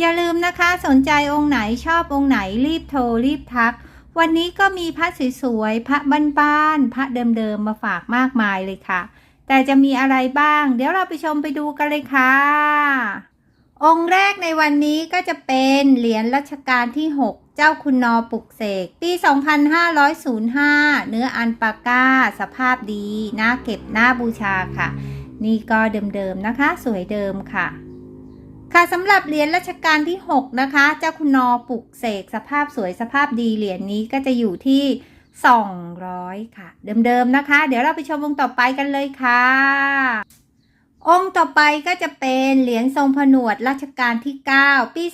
อย่าลืมนะคะสนใจองค์ไหนชอบองค์ไหนรีบโทรรีบทัก วันนี้ก็มีพระสวยๆพระบ้านๆพระเดิมๆมาฝากมากมายเลยค่ะ แต่จะมีอะไรบ้าง เดี๋ยวเราไปชมไปดูกันเลยค่ะ องค์แรกในวันนี้ก็จะเป็นเหรียญรัชกาลที่ 6 เจ้าคุณนอปุกเสก ปี 2505 เนื้ออันปาก้า สภาพดีน่าเก็บน่าบูชาค่ะ นี่ก็เดิมๆนะคะ สวยเดิมค่ะ ค่ะสำหรับเหรียญรัชกาลที่ 6 นะคะ เจ้าคุณนอปลุกเสกสภาพสวยสภาพดีเหรียญนี้ก็จะอยู่ที่ 200 ค่ะ เดิมๆนะคะ เดี๋ยวเราไปชมองค์ต่อไปกันเลยค่ะ องค์ต่อไปก็จะเป็นเหรียญทรงผนวดรัชกาลที่ 9 ปี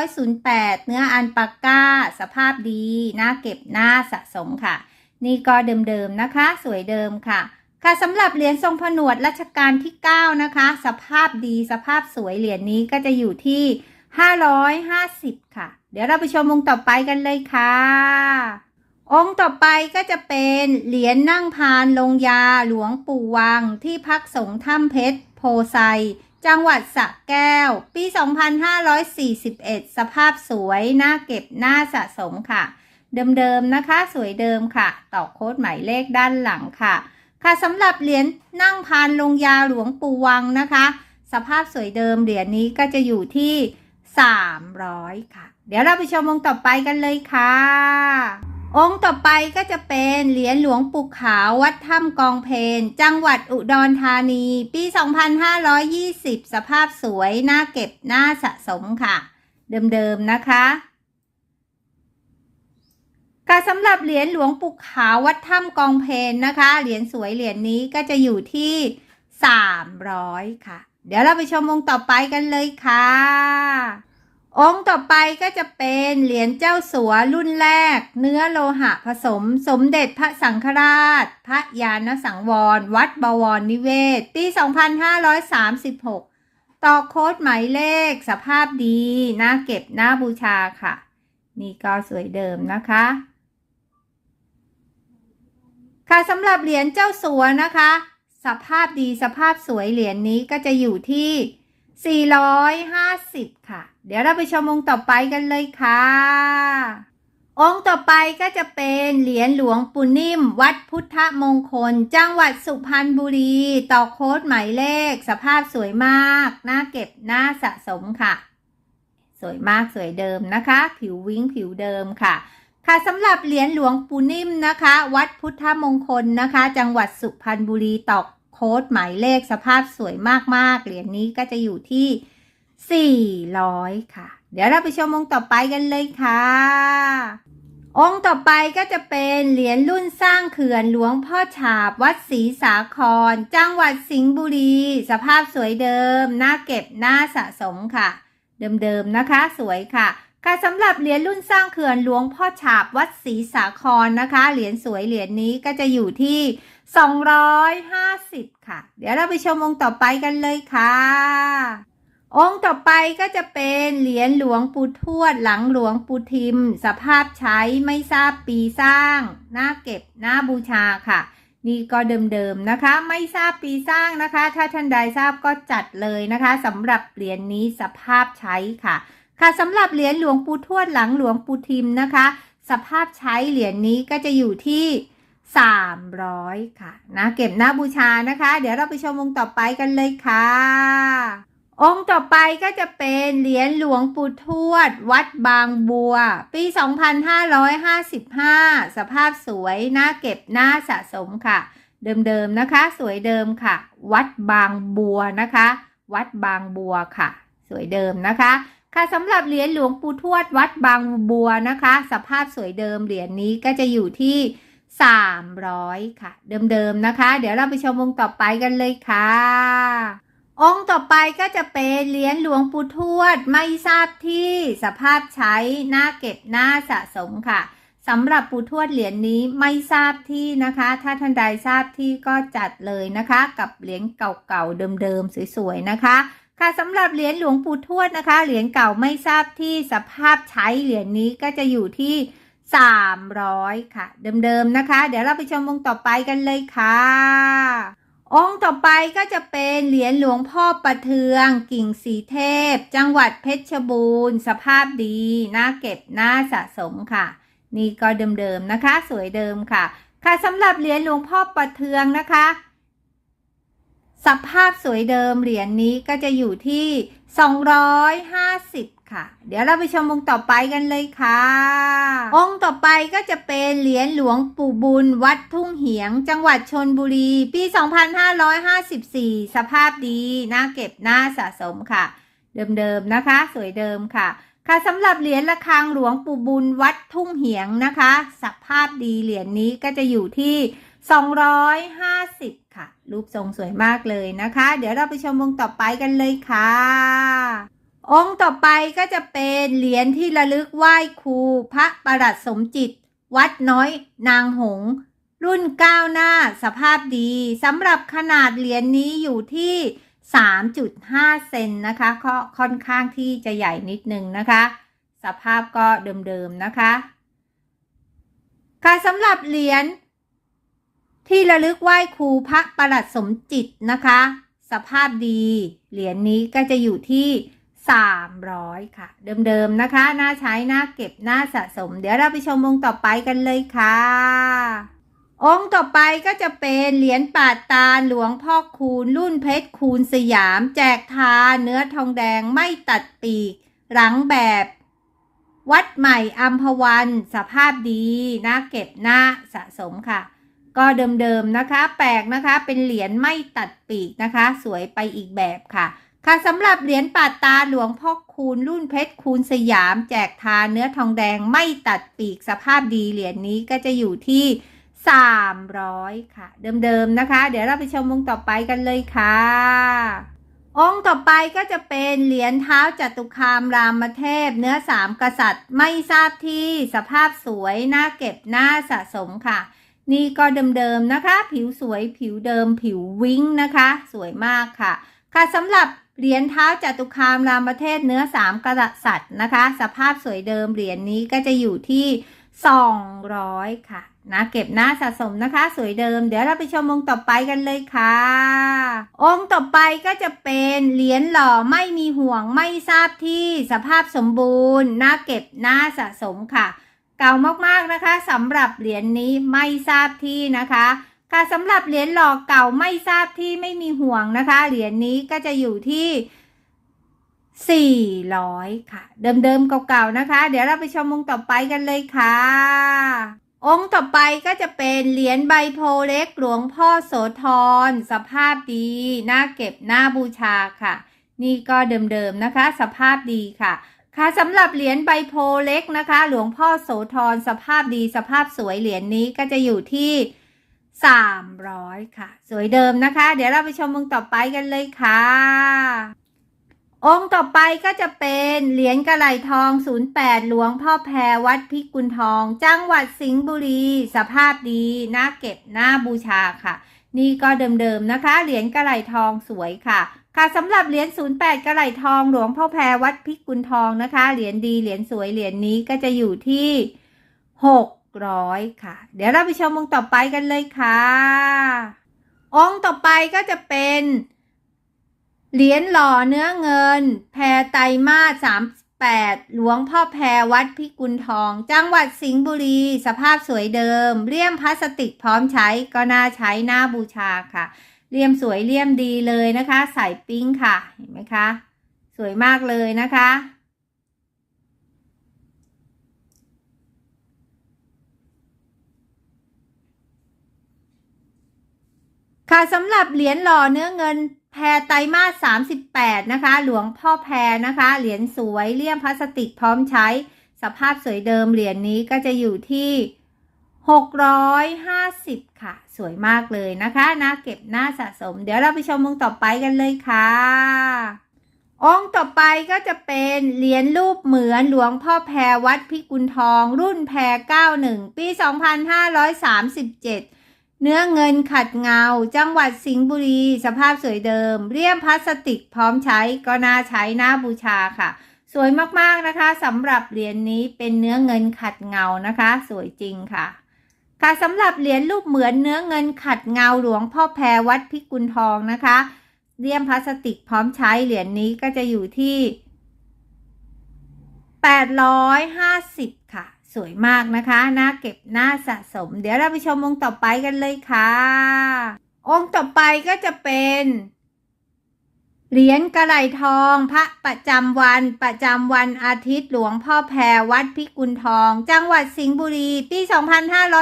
2508 เนื้ออันปาก้า สภาพดีน่าเก็บน่าสะสมค่ะ นี่ก็เดิมๆนะคะ สวยเดิมค่ะ ค่ะสำหรับเหรียญทรงผนวดรัชกาลที่ 9 นะคะ สภาพดีสภาพสวยเหรียญนี้ก็จะอยู่ที่ 550 ค่ะ เดี๋ยวเราไปชมองค์ต่อไปกันเลยค่ะ องค์ต่อไปก็จะเป็นเหรียญนั่งพานลงยาหลวงปู่วัง ที่พักสงฆ์ถ้ำเพชร โพไซ จังหวัดสระแก้ว ปี 2541 สภาพสวยน่าเก็บน่าสะสมค่ะ เดิมๆนะคะ สวยเดิมค่ะ ต่อโค้ดหมายเลขด้านหลังค่ะ ค่ะสำหรับเหรียญนั่งพานลงยาหลวงปู่วังนะคะ สภาพสวยเดิมเหรียญนี้ก็จะอยู่ที่ 300 ค่ะ เดี๋ยวเราไปชมองค์ต่อไปกันเลยค่ะ องค์ต่อไปก็จะเป็นเหรียญหลวงปู่ขาววัดถ้ำกองเพนจังหวัดอุดรธานี ปี 2520 สภาพสวยน่าเก็บน่าสะสมค่ะ เดิมๆนะคะ ค่ะสำหรับเหรียญหลวงปู่ขาววัดถ้ำกองเพนนะคะ เหรียญสวยเหรียญนี้ก็จะอยู่ที่ 300 ค่ะ เดี๋ยวเราไปชมองค์ต่อไปกันเลยค่ะ องค์ต่อไปก็จะเป็นเหรียญเจ้าสัวรุ่นแรก เนื้อโลหะผสม สมเด็จพระสังฆราช พระยาณสังวร วัดบวรนิเวศ ปี 2536 ต่อโค้ดหมายเลข สภาพดีน่าเก็บน่าบูชาค่ะ นี่ก็สวยเดิมนะคะ ค่ะสำหรับเหรียญเจ้าสัวนะคะ สภาพดีสภาพสวยเหรียญนี้ก็จะอยู่ที่ 450 ค่ะ เดี๋ยวเราไปชมองค์ต่อไปกันเลยค่ะ องค์ต่อไปก็จะเป็นเหรียญหลวงปู่นิ่ม วัดพุทธมงคล จังหวัดสุพรรณบุรี ต่อโค้ดหมายเลข สภาพสวยมากน่าเก็บน่าสะสมค่ะ สวยมากสวยเดิมนะคะ ผิววิ้งผิวเดิมค่ะ ค่ะสำหรับเหรียญหลวงปู่นิ่มนะคะ วัดพุทธมงคลนะคะ จังหวัดสุพรรณบุรีตอกโค้ดหมายเลขสภาพสวยมากๆ เหรียญนี้ก็จะอยู่ที่ 400 ค่ะ เดี๋ยวเราไปชมองค์ต่อไปกันเลยค่ะ องค์ต่อไปก็จะเป็นเหรียญรุ่นสร้างเขื่อนหลวงพ่อฉาบวัดศรีสาคร จังหวัดสิงห์บุรี สภาพสวยเดิม น่าเก็บน่าสะสมค่ะ เดิมๆนะคะ สวยค่ะ ค่ะสำหรับเหรียญรุ่นสร้างเขื่อนหลวงพ่อฉาบวัดศรีสาครนะคะ เหรียญสวยเหรียญนี้ก็จะอยู่ที่ 250 ค่ะ เดี๋ยวเราไปชมองค์ต่อไปกันเลยค่ะ องค์ต่อไปก็จะเป็นเหรียญหลวงปู่ทวด หลังหลวงปู่ทิม สภาพใช้ไม่ทราบปีสร้างน่าเก็บน่าบูชาค่ะนี่ก็เดิมๆนะคะ ไม่ทราบปีสร้างนะคะ ถ้าท่านใดทราบก็จัดเลยนะคะสำหรับเหรียญนี้สภาพใช้ค่ะ ค่ะสำหรับเหรียญหลวงปู่ทวดหลังหลวงปู่ทิมนะคะ สภาพใช้เหรียญนี้ก็จะอยู่ที่ 300 ค่ะนะเก็บหน้าบูชานะคะ เดี๋ยวเราไปชมองค์ต่อไปกันเลยค่ะ องค์ต่อไปก็จะเป็นเหรียญหลวงปู่ทวด วัดบางบัว ปี 2555 สภาพสวยน่าเก็บน่าสะสมค่ะ เดิมๆนะคะ สวยเดิมค่ะ วัดบางบัวนะคะ วัดบางบัวค่ะ สวยเดิมนะคะ ค่ะสำหรับเหรียญหลวงปู่ทวดวัดบางบัวนะคะ สภาพสวยเดิมเหรียญนี้ก็จะอยู่ที่ 300 ค่ะ เดิมๆนะคะ เดี๋ยวเราไปชมวงต่อไปกันเลยค่ะ องค์ต่อไปก็จะเป็นเหรียญหลวงปู่ทวดไม่ทราบที่สภาพใช้น่าเก็บน่าสะสมค่ะสำหรับปู่ทวดเหรียญนี้ไม่ทราบที่นะคะ ถ้าท่านใดทราบที่ก็จัดเลยนะคะ กับเหรียญเก่าๆเดิมๆสวยๆนะคะ ค่ะสำหรับเหรียญหลวงปู่ทวดนะคะ เหรียญเก่าไม่ทราบที่สภาพใช้เหรียญนี้ก็จะอยู่ที่ 300 ค่ะ เดิมๆนะคะ เดี๋ยวเราไปชมองต่อไปกันเลยค่ะ องค์ต่อไปก็จะเป็นเหรียญหลวงพ่อประเทืองกิ่งสีเทพ จังหวัดเพชรบูรณ์ สภาพดีน่าเก็บน่าสะสมค่ะ นี่ก็เดิมๆนะคะ สวยเดิมค่ะ ค่ะสำหรับเหรียญหลวงพ่อประเทืองนะคะ สภาพสวยเดิมเหรียญนี้ก็จะอยู่ที่ 250 ค่ะ เดี๋ยวเราไปชมองค์ต่อไปกันเลยค่ะ องค์ต่อไปก็จะเป็นเหรียญหลวงปู่บุญวัดทุ่งเหียง จังหวัดชนบุรี ปี 2554 สภาพดีน่าเก็บน่าสะสมค่ะ เดิมๆนะคะ สวยเดิมค่ะค่ะสำหรับเหรียญระฆังหลวงปู่บุญวัดทุ่งเหียงนะคะ สภาพดีเหรียญนี้ก็จะอยู่ที่ 250 รูปทรงสวยมากเลยนะคะ เดี๋ยวเราไปชมองค์ต่อไปกันเลยค่ะ องค์ต่อไปก็จะเป็นเหรียญที่ระลึกไหว้ครูพระประหลัดสมจิต วัดน้อย นางหงส์รุ่นก้าวหน้าสภาพดีสำหรับขนาดเหรียญนี้อยู่ที่ 3.5 เซนนะคะก็ค่อนข้างที่จะใหญ่นิดนึงนะคะ สภาพก็เดิมๆนะคะ ค่ะสำหรับเหรียญ ที่ระลึกไหว้ครูพระประหลัดสมจิตนะคะ สภาพดี เหรียญนี้ก็จะอยู่ที่ 300 ค่ะ เดิมๆนะคะน่าใช้น่าเก็บน่าสะสม เดี๋ยวเราไปชมองค์ต่อไปกันเลยค่ะ องค์ต่อไปก็จะเป็นเหรียญปาดตาหลวงพ่อคูณ รุ่นเพชรคูณสยาม แจกทาเนื้อทองแดงไม่ตัดปีก หลังแบบวัดใหม่อัมพวัน สภาพดีน่าเก็บน่าสะสมค่ะ ก็เดิมๆนะคะ แปลกนะคะเป็นเหรียญไม่ตัดปีกนะคะ สวยไปอีกแบบค่ะ ค่ะสำหรับเหรียญปาดตาหลวงพ่อคูณรุ่นเพชรคูณสยาม แจกทาเนื้อทองแดงไม่ตัดปีกสภาพดีเหรียญนี้ก็จะอยู่ที่ 300 ค่ะ เดิมๆนะคะ เดี๋ยวเราไปชมวงต่อไปกันเลยค่ะองค์ต่อไปก็จะเป็นเหรียญเท้าจตุคามรามเทพ เนื้อสามกษัตริย์ไม่ทราบที่สภาพสวยน่าเก็บน่าสะสมค่ะ นี่ก็เดิมๆนะคะ ผิวสวยผิวเดิมผิววิ้งนะคะ สวยมากค่ะ ค่ะสำหรับเหรียญเท้าจตุคามรามเทพเนื้อสามกษัตนะคะ สภาพสวยเดิมเหรียญนี้ก็จะอยู่ที่ 200 ค่ะนะเก็บหน้าสะสมนะคะ สวยเดิม เดี๋ยวเราไปชมองค์ต่อไปกันเลยค่ะ องค์ต่อไปก็จะเป็นเหรียญหล่อไม่มีห่วงไม่ทราบที่สภาพสมบูรณ์น่าเก็บหน้าสะสมค่ะ เก่ามากๆนะคะสำหรับเหรียญนี้ไม่ทราบที่นะคะ ค่ะสำหรับเหรียญหล่อเก่าไม่ทราบที่ไม่มีห่วงนะคะ เหรียญนี้ก็จะอยู่ที่ 400 ค่ะ เดิมๆเก่าๆนะคะ เดี๋ยวเราไปชมองค์ต่อไปกันเลยค่ะ องค์ต่อไปก็จะเป็นเหรียญใบโพเล็กหลวงพ่อโสธรสภาพดีน่าเก็บน่าบูชาค่ะ นี่ก็เดิมๆนะคะ สภาพดีค่ะ ค่ะสำหรับเหรียญใบโพเล็กนะคะ หลวงพ่อโสธรสภาพดีสภาพสวยเหรียญนี้ก็จะอยู่ที่300ค่ะ สวยเดิมนะคะ เดี๋ยวเราไปชมองค์ต่อไปกันเลยค่ะ องค์ต่อไปก็จะเป็นเหรียญกระไหลทอง 08 หลวงพ่อแพรวัดพิกุลทอง จังหวัดสิงห์บุรี สภาพดีน่าเก็บน่าบูชาค่ะ นี่ก็เดิมๆนะคะ เหรียญกระไหลทองสวยค่ะ ค่ะสำหรับเหรียญ08กระไหลทองหลวงพ่อแพรวัดพิกุลทองนะคะ เหรียญดีเหรียญสวยเหรียญนี้ก็จะอยู่ที่ 600 ค่ะ เดี๋ยวเราไปชมองค์ต่อไปกันเลยค่ะ องค์ต่อไปก็จะเป็นเหรียญหล่อเนื้อเงิน แพรไตรมาส38หลวงพ่อแพรวัดพิกุลทอง จังหวัดสิงห์บุรี สภาพสวยเดิมเลี่ยมพลาสติกพร้อมใช้ก็น่าใช้น่าบูชาค่ะ เลี่ยมสวยเลี่ยมดีเลยนะคะใส่ปิ้งค่ะ เห็นไหมคะ สวยมากเลยนะคะ ค่ะสำหรับเหรียญหล่อเนื้อเงินแพรไตรมาส38 นะคะ หลวงพ่อแพรนะคะ เหรียญสวยเลี่ยมพลาสติกพร้อมใช้ สภาพสวยเดิมเหรียญนี้ก็จะอยู่ที่ 650 ค่ะ สวยมากเลยนะคะนะเก็บน้าสะสม เดี๋ยวเราไปชมองค์ต่อไปกันเลยค่ะ องค์ต่อไปก็จะเป็นเหรียญรูปเหมือนหลวงพ่อแพรวัดพิกุลทอง รุ่นแพร91 ปี 2537เนื้อเงินขัดเงา จังหวัดสิงห์บุรี สภาพสวยเดิม เรียมพลาสติกพร้อมใช้ก็น่าใช้น่าบูชาค่ะ สวยมากๆนะคะสำหรับเหรียญนี้เป็นเนื้อเงินขัดเงานะคะ สวยจริงค่ะ ค่ะสำหรับเหรียญรูปเหมือนเนื้อเงินขัดเงาหลวงพ่อแพรวัดพิกุลทองนะคะเลี่ยมพลาสติกพร้อมใช้เหรียญนี้ก็จะอยู่ที่ 850 ค่ะ สวยมากนะคะน่าเก็บน่าสะสม เดี๋ยวเราไปชมองค์ต่อไปกันเลยค่ะ องค์ต่อไปก็จะเป็น เหรียญกระไหลทองพระประจำวันประจำวันอาทิตย์หลวงพ่อแพรวัดพิกุลทอง จังหวัดสิงห์บุรีปี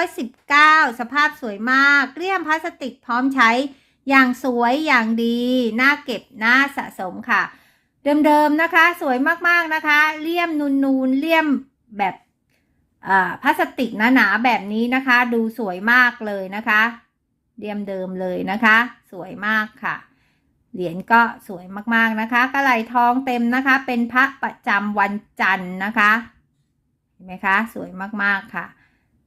2519 สภาพสวยมากเลี่ยมพลาสติกพร้อมใช้ อย่างสวยอย่างดีน่าเก็บน่าสะสมค่ะ เดิมๆนะคะ สวยมากๆนะคะเลี่ยมนูนๆเลี่ยมแบบพลาสติกหนาๆแบบนี้นะคะ ดูสวยมากเลยนะคะเลี่ยมเดิมเลยนะคะ สวยมากค่ะ เหรียญก็สวยมากๆนะคะกระไหลทองเต็มนะคะ เป็นพระประจำวันจันทร์นะคะ เห็นไหมคะ สวยมากๆค่ะ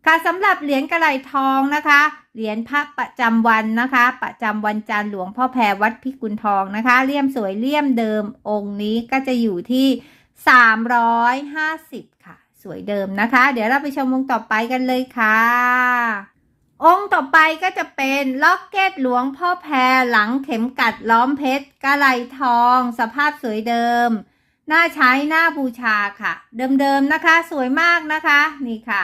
ค่ะสำหรับเหรียญกระไหลทองนะคะ เหรียญพระประจำวันนะคะ ประจำวันจันทร์หลวงพ่อแพรวัดพิกุลทองนะคะเลี่ยมสวยเลี่ยมเดิมองค์นี้ก็จะอยู่ที่ 350 ค่ะ สวยเดิมนะคะ เดี๋ยวเราไปชมองต่อไปกันเลยค่ะ องค์ต่อไปก็จะเป็นล็อกเก็ตหลวงพ่อแพรหลังเข็มกัดล้อมเพชรกระไหลทอง สภาพสวยเดิม หน่าใช้หน่าบูชาค่ะ เดิมๆนะคะ สวยมากนะคะ นี่ค่ะ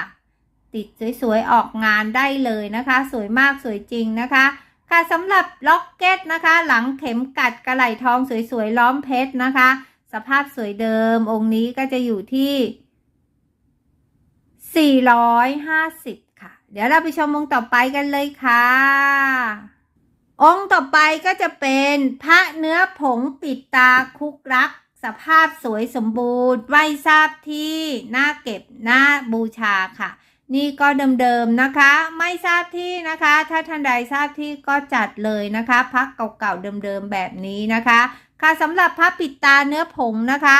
ติดสวยๆ ออกงานได้เลยนะคะ สวยมากสวยจริงนะคะ ค่ะสำหรับล็อกเก็ตนะคะ หลังเข็มกัดกระไหลทองสวยๆล้อมเพชรนะคะ สภาพสวยเดิม องค์นี้ก็จะอยู่ที่ 450 เดี๋ยวเราไปชมองค์ต่อไปกันเลยค่ะ องค์ต่อไปก็จะเป็นพระเนื้อผงปิดตาคุกรัก สภาพสวยสมบูรณ์ไม่ทราบที่น่าเก็บน่าบูชาค่ะ นี่ก็เดิมๆนะคะ ไม่ทราบที่นะคะ ถ้าท่านใดทราบที่ก็จัดเลยนะคะพักเก่าๆเดิมๆแบบนี้นะคะ ค่ะสำหรับพระปิดตาเนื้อผงนะคะ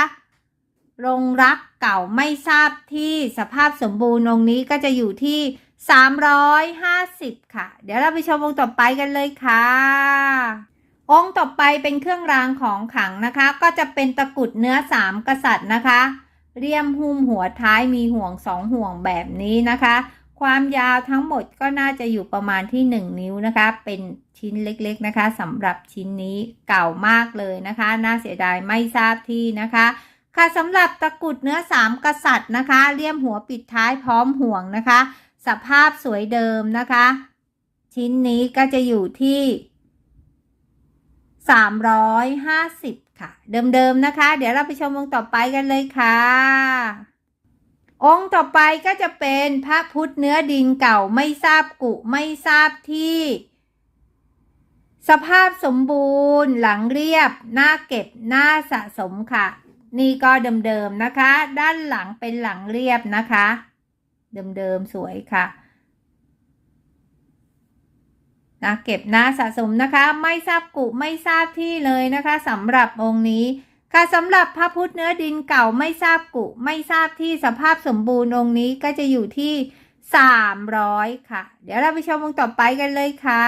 รงรักเก่าไม่ทราบที่สภาพสมบูรณ์องค์นี้ก็จะอยู่ที่ 350 ค่ะ เดี๋ยวเราไปชมองค์ต่อไปกันเลยค่ะ องค์ต่อไปเป็นเครื่องรางของขลังนะคะ ก็จะเป็นตะกุดเนื้อสามกษัตริย์นะคะ เรียมหุ้มหัวท้ายมีห่วงสองห่วงแบบนี้นะคะ ความยาวทั้งหมดก็น่าจะอยู่ประมาณที่ 1 นิ้วนะคะ เป็นชิ้นเล็กๆนะคะสำหรับชิ้นนี้เก่ามากเลยนะคะ น่าเสียดายไม่ทราบที่นะคะค่ะสำหรับตะกุดเนื้อสามกษัตริย์นะคะเลี่ยมหัวปิดท้ายพร้อมห่วงนะคะ สภาพสวยเดิมนะคะ ชิ้นนี้ก็จะอยู่ที่ 350 ค่ะ เดิมๆนะคะ เดี๋ยวเราไปชมองค์ต่อไปกันเลยค่ะ องค์ต่อไปก็จะเป็นพระพุทธเนื้อดินเก่าไม่ทราบกุไม่ทราบที่สภาพสมบูรณ์หลังเรียบ หน้าเก็บหน้าสะสมค่ะ นี่ก็เดิมๆนะคะ ด้านหลังเป็นหลังเรียบนะคะ เดิมๆ สวยค่ะนะเก็บหน้าสะสมนะคะไม่ทราบกุไม่ทราบที่เลยนะคะสำหรับองค์นี้ค่ะสำหรับพระพุทธเนื้อดินเก่าไม่ทราบกุไม่ทราบที่สภาพสมบูรณ์องค์นี้ก็จะอยู่ที่ 300 ค่ะ เดี๋ยวเราไปชมองค์ต่อไปกันเลยค่ะ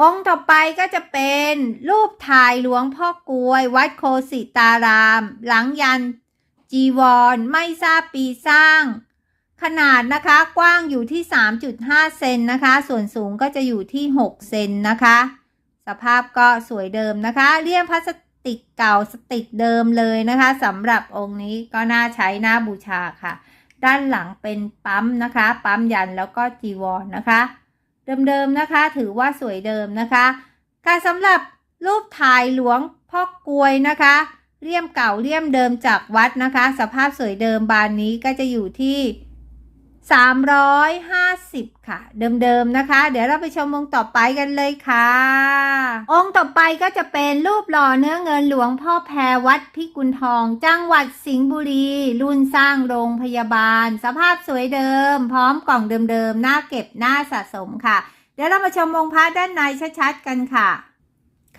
องค์ต่อไปก็จะเป็นรูปถ่ายหลวงพ่อกลวย วัดโคสิตาราม หลังยัน จีวร ไม่ทราบปีสร้าง ขนาดนะคะกว้างอยู่ที่ 3.5 เซนนะคะ ส่วนสูงก็จะอยู่ที่ 6 เซนนะคะ สภาพก็สวยเดิมนะคะ เลี่ยมพลาสติกเก่าสติกเดิมเลยนะคะสำหรับองค์นี้ก็น่าใช้น่าบูชาค่ะ ด้านหลังเป็นปั๊มนะคะ ปั๊มยันแล้วก็จีวรนนะคะ เดิมๆนะคะ ถือว่าสวยเดิมนะคะ ค่ะสำหรับรูปถ่ายหลวงพ่อกลวยนะคะ เลี่ยมเก่าเลี่ยมเดิมจากวัดนะคะ สภาพสวยเดิมบานนี้ก็จะอยู่ที่ 350 ค่ะ เดิมๆนะคะ เดี๋ยวเราไปชมองค์ต่อไปกันเลยค่ะ องค์ต่อไปก็จะเป็นรูปหล่อเนื้อเงินหลวงพ่อแพรวัดพิกุลทอง จังหวัดสิงห์บุรี รุ่นสร้างโรงพยาบาล สภาพสวยเดิม พร้อมกล่องเดิมๆหน้าเก็บหน้าสะสมค่ะ เดี๋ยวเรามาชมองค์พระด้านในชัดๆกันค่ะ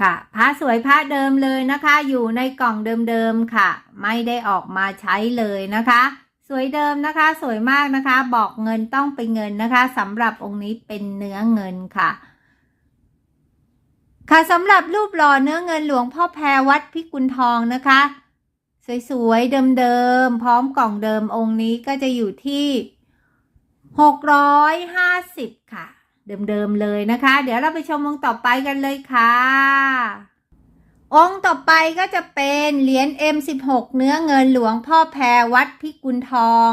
ค่ะพระสวยพระเดิมเลยนะคะ อยู่ในกล่องเดิมๆค่ะ ไม่ได้ออกมาใช้เลยนะคะ สวยเดิมนะคะ สวยมากนะคะ บอกเงินต้องเป็นเงินนะคะสำหรับองค์นี้เป็นเนื้อเงินค่ะ ค่ะสำหรับรูปหล่อเนื้อเงินหลวงพ่อแพรวัดพิกุลทองนะคะ สวยๆเดิมๆพร้อมกล่องเดิมองค์นี้ก็จะอยู่ที่หกร้อยห้าสิบค่ะ เดิมๆเลยนะคะ เดี๋ยวเราไปชมองค์ต่อไปกันเลยค่ะ องค์ต่อไปก็จะเป็นเหรียญ M16 เนื้อเงินหลวงพ่อแพรวัดพิกุลทอง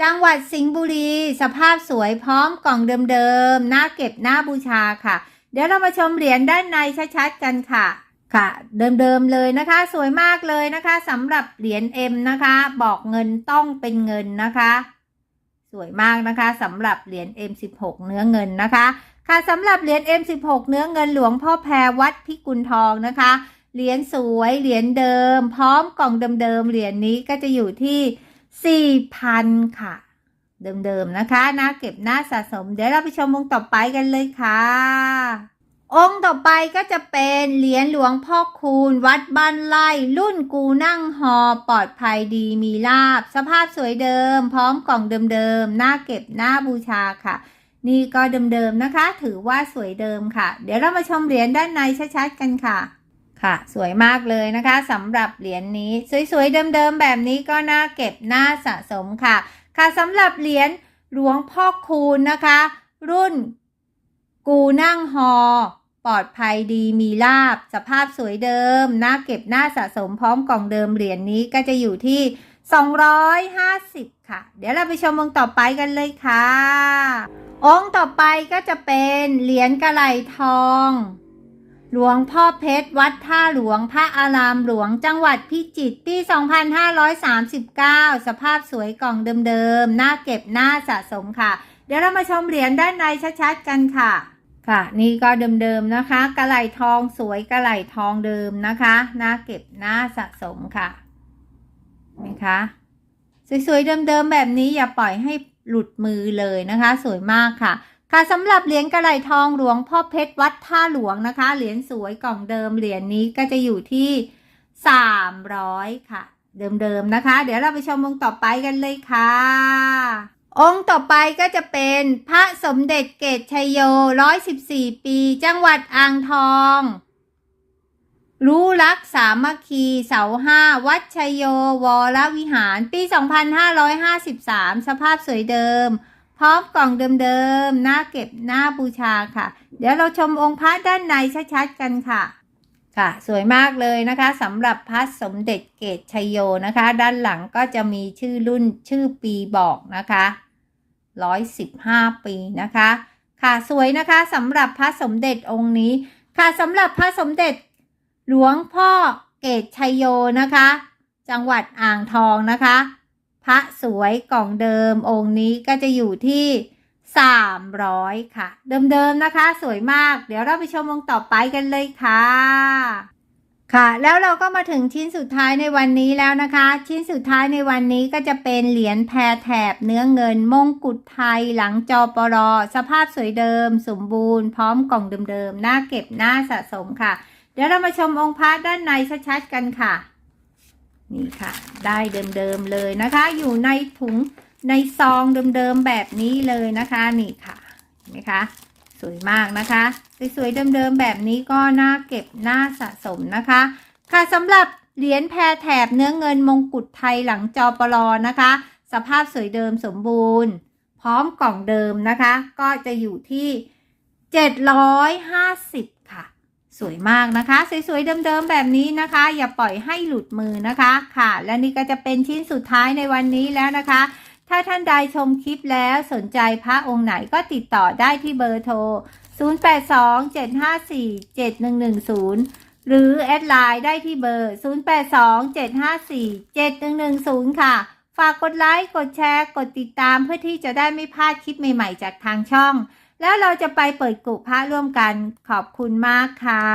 จังหวัดสิงห์บุรี สภาพสวยพร้อมกล่องเดิมๆหน้าเก็บหน้าบูชาค่ะ เดี๋ยวเรามาชมเหรียญด้านในชัดๆกันค่ะค่ะเดิมๆเลยนะคะ สวยมากเลยนะคะสำหรับเหรียญ M นะคะ บอกเงินต้องเป็นเงินนะคะ สวยมากนะคะสำหรับเหรียญ M16 เนื้อเงินนะคะ ค่ะสำหรับเหรียญ M16 เนื้อเงินหลวงพ่อแพรวัดพิกุลทองนะคะ เหรียญสวยเหรียญเดิม พร้อมกล่องเดิมๆเหรียญนี้ก็จะอยู่ที่ 4,000 ค่ะ เดิมๆนะคะน่าเก็บหน้าสะสม เดี๋ยวเราไปชมวงต่อไปกันเลยค่ะ องค์ต่อไปก็จะเป็นเหรียญหลวงพ่อคูณ วัดบ้านไร่รุ่นกูนั่งหอปลอดภัยดีมีลาบ สภาพสวยเดิม พร้อมกล่องเดิมๆหน้าเก็บหน้าบูชาค่ะ นี่ก็เดิมๆนะคะ ถือว่าสวยเดิมค่ะ เดี๋ยวเรามาชมเหรียญด้านในชัดๆกันค่ะค่ะ สวยมากเลยนะคะสำหรับเหรียญนี้ สวยๆเดิมๆแบบนี้ก็น่าเก็บน่าสะสมค่ะ ค่ะสำหรับเหรียญหลวงพ่อคูณนะคะ รุ่นกูนั่งหอ ปลอดภัยดีมีลาบ สภาพสวยเดิมน่าเก็บหน่าสะสมพร้อมกล่องเดิมเหรียญนี้ก็จะอยู่ที่ 250 ค่ะ เดี๋ยวเราไปชมองค์ต่อไปกันเลยค่ะ องค์ต่อไปก็จะเป็นเหรียญกระไหลทอง หลวงพ่อเพชรวัดท่าหลวงพระอารามหลวงจังหวัดพิจิตรปี 2539 สภาพสวยกล่องเดิมๆหน้าเก็บหน้าสะสมค่ะ เดี๋ยวเรามาชมเหรียญด้านในชัดๆกันค่ะ ค่ะนี่ก็เดิมๆนะคะ กระไหลทองสวยกระไหลทองเดิมนะคะหน้าเก็บหน้าสะสมค่ะนะคะสวยๆเดิมๆแบบนี้อย่าปล่อยให้หลุดมือเลยนะคะ สวยมากค่ะ ค่ะสำหรับเหรียญกระไหลทองหลวงพ่อเพชรวัดท่าหลวงนะคะ เหรียญสวยกล่องเดิมเหรียญนี้ก็จะอยู่ที่สามร้อยค่ะ เดิมๆนะคะ เดี๋ยวเราไปชมองต่อไปกันเลยค่ะ องค์ต่อไปก็จะเป็นพระสมเด็จเกตชัยโยร้อยสิบสี่ปี จังหวัดอ่างทอง รู้รักสามัคคี เสาห้า วัดชัยโย วรวิหาร ปี 2553 สภาพสวยเดิม พร้อมกล่องเดิมๆหน้าเก็บหน้าบูชาค่ะ เดี๋ยวเราชมองค์พระด้านในชัดๆกันค่ะ ค่ะ สวยมากเลยนะคะสำหรับพระสมเด็จเกตชยโยนะคะ ด้านหลังก็จะมีชื่อรุ่นชื่อปีบอกนะคะ115 ปีนะคะ ค่ะสวยนะคะสำหรับพระสมเด็จองค์นี้ ค่ะสำหรับพระสมเด็จหลวงพ่อเกตชยโยนะคะ จังหวัดอ่างทองนะคะ พระสวยกล่องเดิมองค์นี้ก็จะอยู่ที่ 300 ค่ะ เดิมๆนะคะ สวยมาก เดี๋ยวเราไปชมองต่อไปกันเลยค่ะ ค่ะ แล้วเราก็มาถึงชิ้นสุดท้ายในวันนี้แล้วนะคะ ชิ้นสุดท้ายในวันนี้ก็จะเป็นเหรียญแพรแถบเนื้อเงินมงกุฎไทยหลังจอปรอ สภาพสวยเดิม สมบูรณ์พร้อมกล่องเดิมๆหน้าเก็บหน้าสะสมค่ะ เดี๋ยวเรามาชมองค์พระด้านในชัดๆกันค่ะ นี่ค่ะ ได้เดิมๆเลยนะคะ อยู่ในถุง ในซองเดิมๆแบบนี้เลยนะคะนี่ค่ะเห็นไหมคะสวยมากนะคะสวยๆเดิมๆแบบนี้ก็น่าเก็บน่าสะสมนะคะ ค่ะสำหรับเหรียญแพรแถบเนื้อเงินมงกุฎไทยหลังจอปลอนะคะ สภาพสวยเดิมสมบูรณ์ พร้อมกล่องเดิมนะคะ ก็จะอยู่ที่ 750 ค่ะ สวยมากนะคะ สวยๆเดิมๆแบบนี้นะคะ อย่าปล่อยให้หลุดมือนะคะค่ะ และนี่ก็จะเป็นชิ้นสุดท้ายในวันนี้แล้วนะคะ ถ้าท่านใดชมคลิปแล้วสนใจพระองค์ไหนก็ติดต่อได้ที่เบอร์โทร 0827547110 หรือแอดไลน์ได้ที่เบอร์ 0827547110 ค่ะ ฝากกดไลค์ กดแชร์ กดติดตามเพื่อที่จะได้ไม่พลาดคลิปใหม่ๆ จากทางช่อง แล้วเราจะไปเปิดกุพระร่วมกันขอบคุณมากค่ะ